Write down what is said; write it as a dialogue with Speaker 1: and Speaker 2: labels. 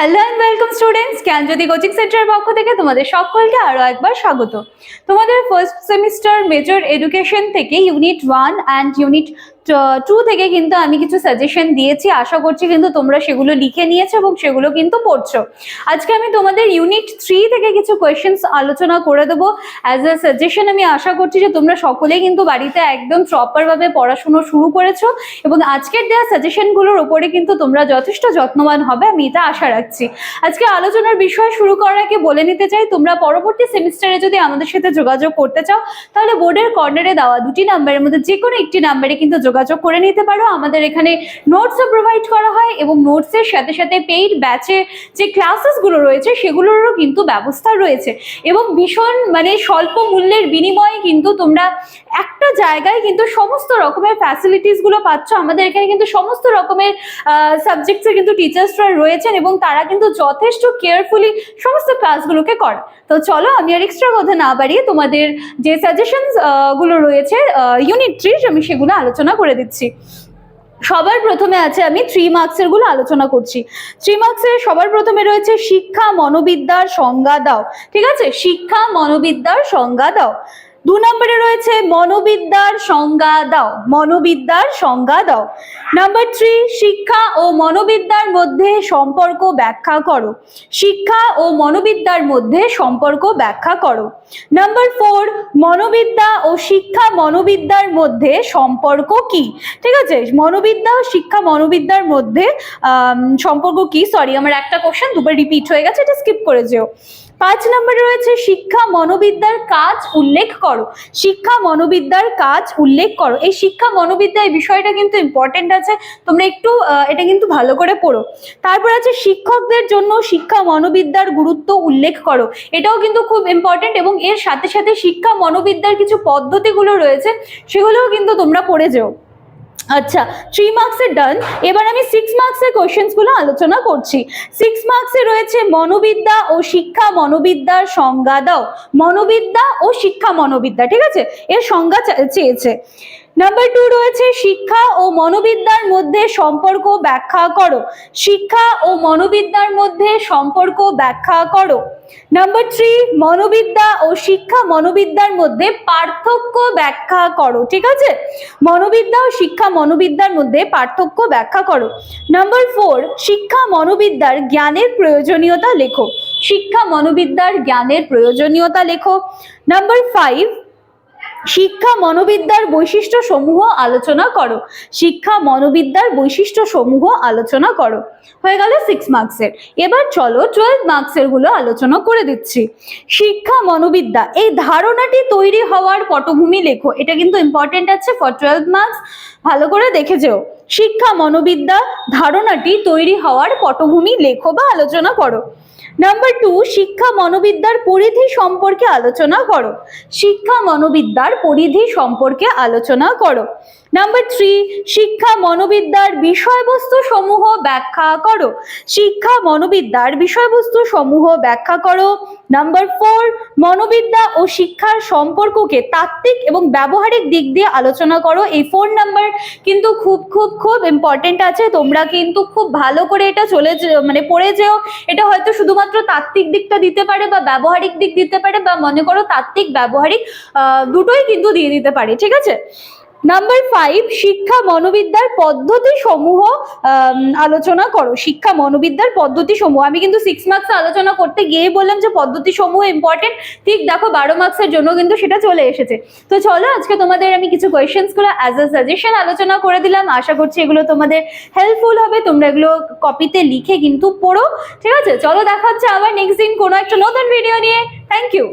Speaker 1: Hello and welcome students Gyanjyoti coaching সেন্টারের পক্ষ থেকে তোমাদের সকলকে আরও একবার স্বাগত। তোমাদের ফার্স্ট সেমিস্টার মেজর এডুকেশন থেকে unit one and unit two থেকে কিন্তু আমি কিছু সাজেশন দিয়েছি। আশা করছি কিন্তু তোমরা সেগুলো লিখে নিয়েছো এবং সেগুলো কিন্তু পড়ছো। আজকে আমি তোমাদের ইউনিট থ্রি থেকে কিছু কোয়েশ্চেন্স আলোচনা করে দেবো। অ্যাজ এ সাজেশন আমি আশা করছি যে তোমরা সকলে কিন্তু বাড়িতে একদম প্রপারভাবে পড়াশুনো শুরু করেছ এবং আজকের দেওয়া সাজেশনগুলোর ওপরে কিন্তু তোমরা যথেষ্ট যত্নবান হবে, আমি এটা আশা রাখছি। আজকে আলোচনার বিষয় শুরু করার আগে বলে নিতে চাই, তোমরা পরবর্তী সেমিস্টারে যদি আমাদের সাথে যোগাযোগ করতে চাও, তাহলে বোর্ডের কর্নারে দেওয়া দুটি নাম্বারের মধ্যে যে কোনো একটি নাম্বারে কিন্তু যোগাযোগ করে নিতে পারো। আমাদের এখানে নোটসও প্রোভাইড করা হয় এবং নোটসের সাথে সাথে পেইড ব্যাচে যে ক্লাসেসগুলো রয়েছে সেগুলোরও কিন্তু ব্যবস্থা রয়েছে। এবং ভীষণ মানে স্বল্প মূল্যের বিনিময়ে কিন্তু তোমরা একটা জায়গায় কিন্তু সমস্ত রকমের ফ্যাসিলিটিসগুলো পাচ্ছ। আমাদের এখানে কিন্তু সমস্ত রকমের সাবজেক্টসের কিন্তু টিচার্সরা রয়েছেন এবং তারা কিন্তু যথেষ্ট কেয়ারফুলি সমস্ত ক্লাসগুলোকে করে। তো চলো আমি আর এক্সট্রা কথা না বাড়িয়ে তোমাদের যে সাজেশনসগুলো রয়েছে ইউনিট থ্রি আমি সেগুলো আলোচনা করে দিচ্ছি। সবার প্রথমে আছে আমি থ্রি মার্কসেরগুলো আলোচনা করছি। থ্রি মার্কসের সবার প্রথমে রয়েছে শিক্ষা মনোবিদ্যার সংজ্ঞা দাও। ঠিক আছে? শিক্ষা মনোবিদ্যার সংজ্ঞা দাও। দু নম্বরে রয়েছে মনোবিদ্যার সংজ্ঞা দাও, মনোবিদ্যার সংজ্ঞা দাও। নাম্বার থ্রি শিক্ষা ও মনোবিদ্যার মধ্যে সম্পর্ক ব্যাখ্যা করো। শিক্ষা ও মনোবিদ্যার মধ্যে সম্পর্ক ব্যাখ্যা করো। নাম্বার ফোর মনোবিদ্যা ও শিক্ষা মনোবিদ্যার মধ্যে সম্পর্ক কি? ঠিক আছে? মনোবিদ্যা ও শিক্ষা মনোবিদ্যার মধ্যে সম্পর্ক কি? সরি আমার একটা কোশ্চেন দুবার রিপিট হয়ে গেছে, এটা স্কিপ করে যেও। পাঁচ নম্বরে রয়েছে, শিক্ষা মনোবিদ্যার কাজ উল্লেখ করো। শিক্ষা মনোবিদ্যার কাজ উল্লেখ করো। এই শিক্ষা মনোবিদ্যা এই বিষয়টা কিন্তু ইম্পর্টেন্ট আছে। তোমরা একটু এটা কিন্তু ভালো করে পড়ো। তারপর আছে শিক্ষকদের জন্য শিক্ষা মনোবিদ্যার গুরুত্ব উল্লেখ করো। এটাও কিন্তু খুব ইম্পর্টেন্ট এবং এর সাথে সাথে শিক্ষা মনোবিদ্যার কিছু পদ্ধতিগুলো রয়েছে, সেগুলোও কিন্তু তোমরা পড়ে যেও। আচ্ছা থ্রি মার্কসের ডান এবার আমি সিক্স মার্কসের কোয়েশ্চেন্সগুলো আলোচনা করছি। সিক্স মার্কসে রয়েছে মনোবিদ্যা ও শিক্ষা মনোবিদ্যার সংজ্ঞা দাও। মনোবিদ্যা ও শিক্ষা মনোবিদ্যা, ঠিক আছে? এর সংজ্ঞা চেয়েছে। নাম্বার টু রয়েছে শিক্ষা ও মনোবিদ্যার মধ্যে সম্পর্ক ব্যাখ্যা করো। শিক্ষা ও মনোবিদ্যার মধ্যে সম্পর্ক ব্যাখ্যা করো। নাম্বার থ্রি মনোবিদ্যা ও শিক্ষা মনোবিদ্যার মধ্যে পার্থক্য ব্যাখ্যা করো, ঠিক আছে? মনোবিদ্যা ও শিক্ষা মনোবিদ্যার মধ্যে পার্থক্য ব্যাখ্যা করো। নাম্বার ফোর শিক্ষা মনোবিদ্যার জ্ঞানের প্রয়োজনীয়তা লেখো। শিক্ষা মনোবিদ্যার জ্ঞানের প্রয়োজনীয়তা লেখো। নাম্বার ফাইভ শিক্ষা মনোবিদ্যার বৈশিষ্ট্য সমূহ আলোচনা করো। শিক্ষা মনোবিদ্যার বৈশিষ্ট্য সমূহ আলোচনা করো। হয়ে গেল সিক্স মার্কসের এবার চলো টুয়েলভ মার্কসেরগুলো আলোচনা করে দিচ্ছি। শিক্ষা মনোবিদ্যা, এই ধারণাটি তৈরি হওয়ার পটভূমি লেখো। এটা কিন্তু ইম্পর্টেন্ট আছে ফর টুয়েলভ মার্কস ভালো করে দেখে যেও। শিক্ষা মনোবিদ্যা ধারণাটি তৈরি হওয়ার পটভূমি লেখো বা আলোচনা করো। নাম্বার টু শিক্ষা মনোবিদ্যার পরিধি সম্পর্কে আলোচনা করো। শিক্ষা মনোবিদ্যার পরিধি সম্পর্কে আলোচনা করো। নাম্বার থ্রি শিক্ষা মনোবিদ্যার বিষয়বস্তু সমূহ ব্যাখ্যা করো। শিক্ষা মনোবিদ্যার বিষয়বস্তু সমূহ ব্যাখ্যা করো। নাম্বার ফোর মনোবিদ্যা ও শিক্ষার সম্পর্ককে তাত্ত্বিক এবং ব্যবহারিক দিক দিয়ে আলোচনা করো। এই ফোর নাম্বার কিন্তু খুব খুব খুব ইম্পর্টেন্ট আছে, তোমরা কিন্তু খুব ভালো করে এটা চলে মানে পড়ে যেও। এটা হয়তো শুধুমাত্র তাত্ত্বিক দিকটা দিতে পারে বা ব্যবহারিক দিক দিতে পারে বা মনে করো তাত্ত্বিক, ব্যবহারিক দুটোই কিন্তু দিয়ে দিতে পারে, ঠিক আছে? নাম্বার ফাইভ শিক্ষা মনোবিদ্যার পদ্ধতি সমূহ আলোচনা করো। শিক্ষা মনোবিদ্যার পদ্ধতি সমূহ আমি কিন্তু সিক্স মার্কস আলোচনা করতে গিয়ে বললাম যে পদ্ধতি সমূহ ইম্পর্টেন্ট ঠিক দেখো বারো মার্কসের জন্য কিন্তু সেটা চলে এসেছে। তো চলো আজকে তোমাদের আমি কিছু কোয়েশ্চেন্সগুলো অ্যাজ আ সাজেশন আলোচনা করে দিলাম। আশা করছি এগুলো তোমাদের হেল্পফুল হবে। তোমরা এগুলো কপিতে লিখে কিন্তু পড়ো। ঠিক আছে? চলো দেখা হচ্ছে আবার নেক্সট দিন কোনো একটা নতুন ভিডিও নিয়ে। Thank you